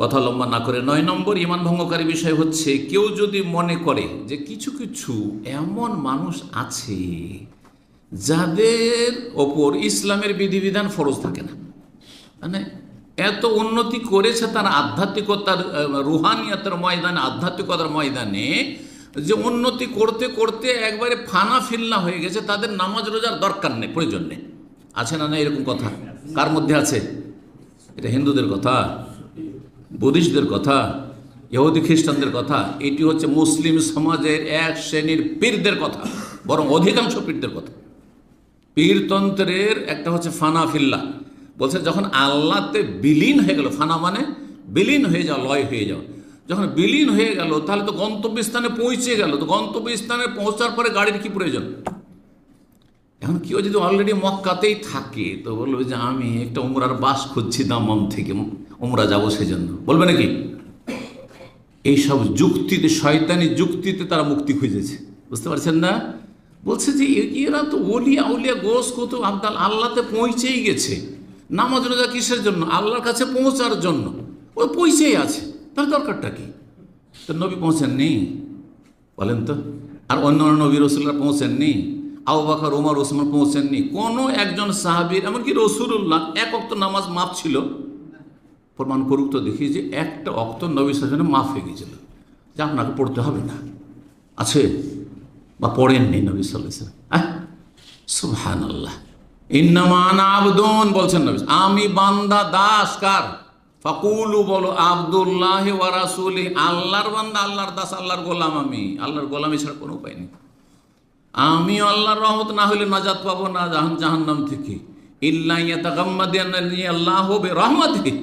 কথা লম্বা না করে নয় নম্বর ইমান ভঙ্গকারী বিষয় হচ্ছে, কেউ যদি মনে করে যে কিছু কিছু এমন মানুষ আছে যাদের ওপর ইসলামের বিধিবিধান ফরজ থাকে না। মানে এত উন্নতি করেছে তার আধ্যাত্মিকতার রুহানিয়তের ময়দানে, আধ্যাত্মিকতার ময়দানে যে উন্নতি করতে করতে একবারে ফানা ফিল্লা হয়ে গেছে, তাদের নামাজ রোজার দরকার নেই, প্রয়োজন নেই। আছে না না এরকম কথা? কার মধ্যে আছে? এটা হিন্দুদের কথা। বুদ্ধিস্টদের কথা, ইহুদি খ্রিস্টানদের কথা, এটি হচ্ছে মুসলিম সমাজের এক শ্রেণির পীরদের কথা, বরং অধিকাংশ পীরদের কথা। পীরতন্ত্রের একটা হচ্ছে ফানা ফিল্লা। বলছে যখন আল্লাহতে বিলীন হয়ে গেল, ফানা মানে বিলীন হয়ে যাওয়া, লয় হয়ে যাওয়া। যখন বিলীন হয়ে গেল, তাহলে তো গন্তব্যস্থানে পৌঁছে গেল, তো গন্তব্যস্থানে পৌঁছার পরে গাড়ির কি প্রয়োজন? এখন কেউ যদি অলরেডি মক্কাতেই থাকে, তো বলবে যে আমি একটা উমরার বাস খুঁজছি দামাম থেকে, উমরা যাব সেজন্য। বলবে নাকি? এইসব যুক্তিতে, শয়তানি যুক্তিতে তারা মুক্তি খুঁজেছে। বুঝতে পারছেন না? বলছে যে এরা তো ওলিয়া উলিয়া গোস কত আবদাল আল্লাহতে পৌঁছেই গেছে। নামাজ রোজা কিসের জন্য? আল্লাহর কাছে পৌঁছার জন্য। ও পৌঁছেই আছে। তার দরকারটা কি? তো নবী পৌঁছেননি। বলেন তো। আর অন্য অন্য নবী রসুল্লাহ পৌঁছেননি। আবু বাকর ওমর ওসমান পৌঁছেননি। কোনো একজন সাহাবীর, এমনকি রসুল্লাহ এক অক্ত নামাজ মাফ ছিল। প্রমাণ করুক তো দেখি যে একটা অক্ত নবী শাসনে মাফ হয়ে গিয়েছিল। যে আপনাকে পড়তে হবে না। আছে? বা পড়েননি নবী সাল্লাম আহ! সুহান আল্লাহ ইন্নামান আবদন, বলছেন নবী। আমি বান্দা, দাস কার? ফাকুলু, বলো, আবদুল্লাহ ওয়া রাসূলি। আল্লাহর বান্দা, আল্লাহর দাস, আল্লাহর গোলাম আমি। আল্লাহর গোলামি ছাড়া কোনো উপায় নেই। আমি আল্লাহর রহমত না হলে নাজাত পাবো না জাহান, জাহান্নাম থেকে। ইল্লা আল্লাহ রহমতে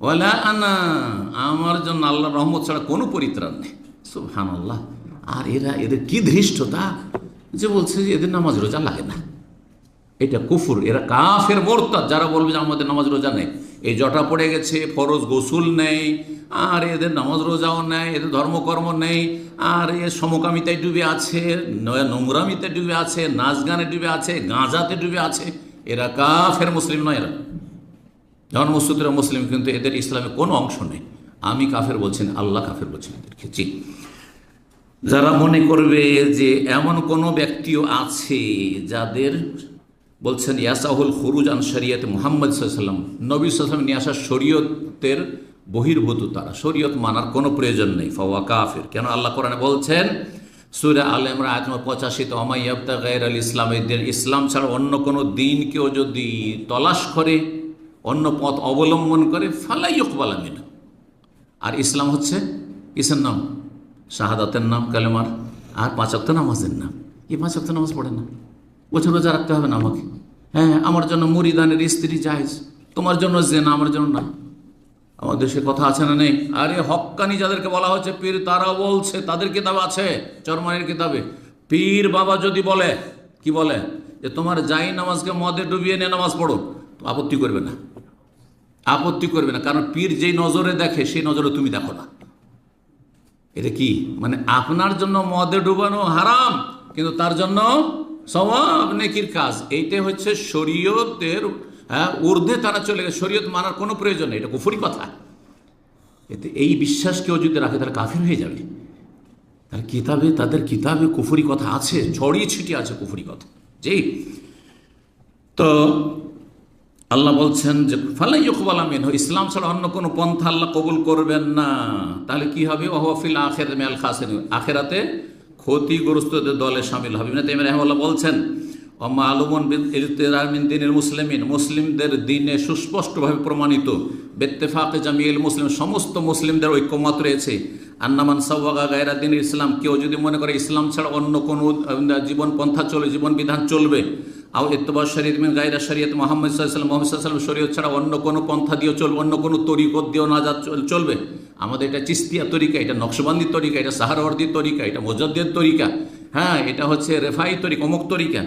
ওয়ালা আনা। আমার জন্য আল্লাহর রহমত ছাড়া কোনো পরিত্রাণ নেই। সুবহানাল্লাহ। আর এরা এদের কি ধৃষ্টতা? যে বলছে যে এদের নামাজ রোজা লাগে না। এটা কুফুর, এরা কাফের মোরতাদ। যারা বলবে যে আমাদের নামাজ রোজা নেই। এই জটা পড়ে গেছে, ফরজ গোসুল নেই, আর এদের নামাজ রোজাও নেই, এদের ধর্মকর্ম নেই, আর এ সমকামিতায় ডুবে আছে নোংরামিতে ডুবে আছে, নাচ গানে ডুবে আছে, গাঁজাতে ডুবে আছে। এরা কাফের মুসলিম নয় এরা। যেমন মুসুদরা মুসলিম কিন্তু এদের ইসলামে কোনো অংশ নেই। আমি কাফের বলছেন আল্লাহ কাফের বলছেন এদেরকে। জি। যারা মনে করবে যে এমন কোনো ব্যক্তিও আছে যাদের বলছেন, ইয়াসাহুল খুরুজ আন শরিয়ত মোহাম্মদ সাল্লাম নবী সাল্লাম নিয়ে আসা শরীয়তের বহির্ভূত তারা। শরীয়ত মানার কোনো প্রয়োজন নেই। ফওয়া কাফের। কেন আল্লাহ কোরআনে বলছেন, সুরে আলেমরা আয়াত নম্বর পঁচাশিতে অমাইয়াবতা গায়ের আল ইসলাম এদের ইসলাম ছাড়া অন্য কোনো দিনকেও যদি তলাশ করে, অন্য পথ অবলম্বন করে, ফালাই ইকবালামিন আর ইসলাম হচ্ছে কিসের নাম? শাহাদাতের নাম, কালেমার। আর পাঁচ অক্ত নামাজের নাম। এই পাঁচ অক্ত নামাজ পড়ে না। বছর রোজা রাখতে হবে না আমাকে। হ্যাঁ আমার জন্য মুড়িদানের স্ত্রী জাহেজ তোমার জন্য জেনা, আমার জন্য না। আমাদের দেশে কথা আছে না নেই? আরে, হক্কানি যাদেরকে বলা হচ্ছে পীর তারাও বলছে, তাদের কিতাব আছে, চরমানের কিতাবে। পীর বাবা যদি বলে, কি বলে? যে, তোমার যাই নামাজকে মদে ডুবিয়ে নিয়ে নামাজ পড়ো আপত্তি করবে না। আপত্তি করবে না, কারণ পীর যেই নজরে দেখে, সেই নজরে তুমি দেখো না। এটা কি? মানে আপনার জন্য মদে ডুবানো হারাম, কিন্তু তার জন্য সবাব নেকির কাজ। এইটা হচ্ছে শরীয়তের হ্যাঁ ঊর্ধ্বে তারা চলে গেছে। শরীয়ত মানার কোনো প্রয়োজন নেই, এটা কুফুরি কথা। এতে এই বিশ্বাস কেউ যদি রাখে, তাহলে কাফির হয়ে যাবে। তার কিতাবে, তাদের কিতাবে কুফুরি কথা আছে, ছড়িয়ে ছিটিয়ে আছে কুফুরি কথা। জি। তো আল্লাহ বলছেন যে, ফালাই ইকবাল আমিন ইসলাম ছাড়া অন্য কোনো পন্থা আল্লাহ কবুল করবেন না। তাহলে কি হবে? ওহফিল আখের মেল খাসেন আখেরাতে ক্ষতিগ্রস্তদের দলে সামিল হবে। না তেমন রহমাল্লাহ বলছেন অম্মা আলমন মিন দিনের মুসলিমিন, মুসলিমদের দিনে সুস্পষ্টভাবে প্রমাণিত, বেত্তেফাকে জামিল মুসলিম, সমস্ত মুসলিমদের ঐক্যমত রয়েছে। আন্নামান সাওয়াগা গায়রা দিন ইসলাম, কেউ যদি মনে করে ইসলাম ছাড়া অন্য কোনো জীবন পন্থা চলবে জীবন বিধান চলবে, আও ইত্তবা শরীয়ত মিন গায়রা শরীয়ত মোহাম্মদ সাল্লাম মোহাম্মদ সাল্লাম শরীয়ত ছাড়া অন্য কোনো পন্থা দিয়েও চলবে, অন্য কোনো তরিকত দিয়েও না যা চল- চলবে। আমাদের এটা চিস্তিয়া তরিকা, এটা নকশবন্দির তরিকা, এটা সাহারওয়ার্দির তরিকা, এটা মোজাদ্দের তরিকা হ্যাঁ এটা হচ্ছে রেফাই তরিকা, অমুক তরিকা।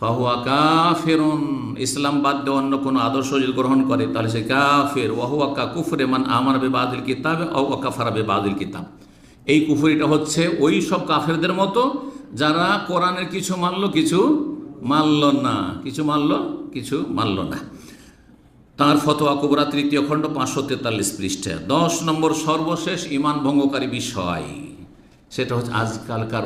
ফাহুয়া কা কাফেরুন, ইসলাম বাদ দিয়ে অন্য কোনো আদর্শ যদি গ্রহণ করে, তাহলে সে কাফের। ওয়াহুয়া কা কুফরে মান আমার বে বাদিল কিতাবে ও ওয়াকাফারা বে বাদিল কিতাব। এই কুফরিটা হচ্ছে ওই সব কাফেরদের মতো যারা কোরআনের কিছু মানলো, কিছু মানল না, কিছু মানলো, কিছু মানল না। তার ফতোয়া কুবরা তৃতীয় খণ্ড পাঁচশো তেতাল্লিশ পৃষ্ঠা। দশ নম্বর সর্বশেষ ইমান ভঙ্গকারী বিষয়। সেটা হচ্ছে আজকালকার